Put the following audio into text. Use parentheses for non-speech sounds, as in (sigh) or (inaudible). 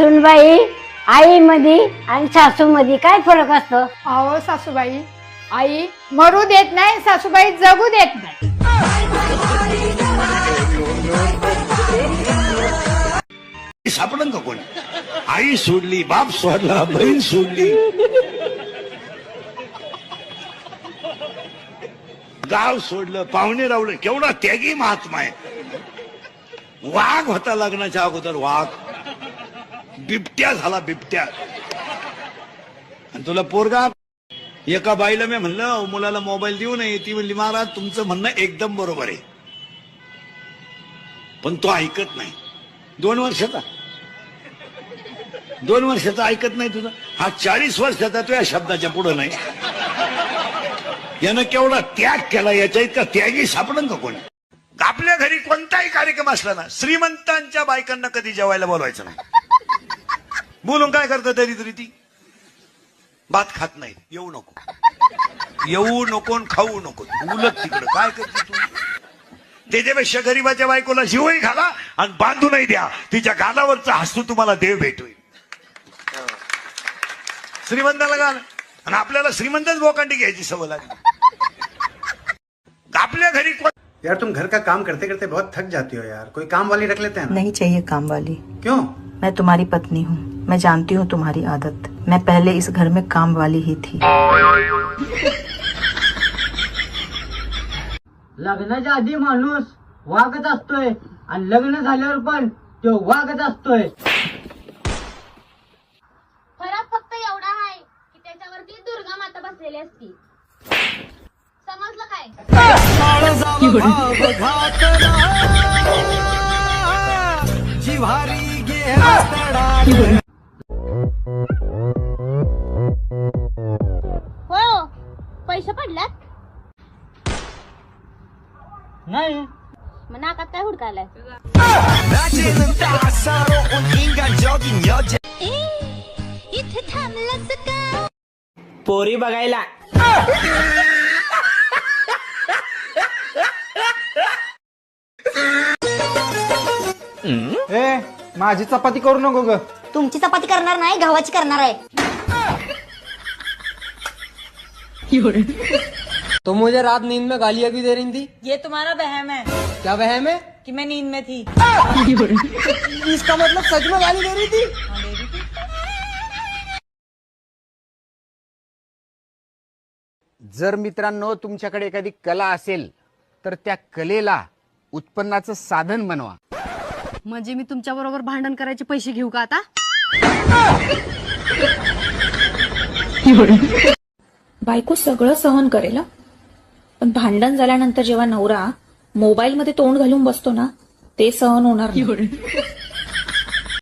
सुनबाई आईमध्ये आणि सासूमध्ये काय फरक असतो? अहो सासूबाई आई मरू देत नाही सासूबाई जगू देत नाही. सापडन का कोणी? आई सोडली बाप सोडला बहीण सोडली. गाव सोडलं पाहुणे रावलं केवढा त्यागी महात्मा आहे. वाघ होता लग्नाच्या अगोदर वाघ. बिबट्या झाला बिबट्या. आणि तुला पोरगा एका बाईला मी म्हणलं मुलाला मोबाईल देऊ नये. ती म्हणली महाराज तुमचं म्हणणं एकदम बरोबर आहे. पण तो ऐकत नाही. दोन वर्षाचा. दोन वर्षाचा ऐकत नाही तुझा. हा चाळीस वर्षाचा तो या शब्दाच्या पुढे नाही. यानं केवढा त्याग केला याच्या इतका त्यागी सापडन का कोणी? आपल्या घरी कोणताही कार्यक्रम असला ना श्रीमंतांच्या बायकांना कधी जेवायला बोलवायचं नाही. बोलून काय करतं तरी तरी ती? भात खात नाही. येऊ नको. येऊ नको खाऊ नको. उलट तिकडं. काय करते तू? त्याच्यापेक्षा गरीबाच्या बायकोला जीवही घाला आणि बांधूनही द्या. तिच्या गालावरचा हसू तुम्हाला देव भेटवेल श्रीमंताला घाल. आणि आपल्याला श्रीमंतच बोकांडी घ्यायची सवय लागली. आपल्या घरी कोण यार तुम घर का काम करते करते बहुत थक जाती हो यार. कोई काम वाली रख लेते हैं ना? नहीं चाहिए काम वाली। क्यों? मैं तुम्हारी पत्नी हूँ। मैं जानती हूँ तुम्हारी आदत। मैं पहले इस घर में काम वाली ही थी। लग्नाच्या आधी माणूस वागत असतोय आणि लग्न झाल्यावर पण तो वागत असतोय. फरक फक्त एवढा आहे की त्याच्यावरती दुर्गा माता बसलेली असती. समजलं काय? होय हो. पैसे पडल्यात? नाही. मग नाकात काय हुडकायलाय इथे थांबलंच का? पोरी बघायला. ए माझी चपाती करू नको ग. तुमची चपाती करणार नाही गव्हाची करणार आहे. तो मुझे रात नींद में गालियां भी दे रही थी? ये तुम्हारा बहम है। क्या वहम है? कि मैं नींद में थी। (laughs) इसका मतलब सच में गाली दे रही थी। जर मित्रांनो तुमच्याकडे एखादी कला असेल तर त्या कलेला उत्पन्नाचं साधन बनवा. म्हणजे मी तुमच्या बरोबर भांडण करायचे पैसे घेऊ का आता बायको सगळं सहन करेल हं. पण भांडण झाल्यानंतर जेव्हा नवरा मोबाईल मध्ये तोंड घालून बसतो ना ते सहन होणार नाही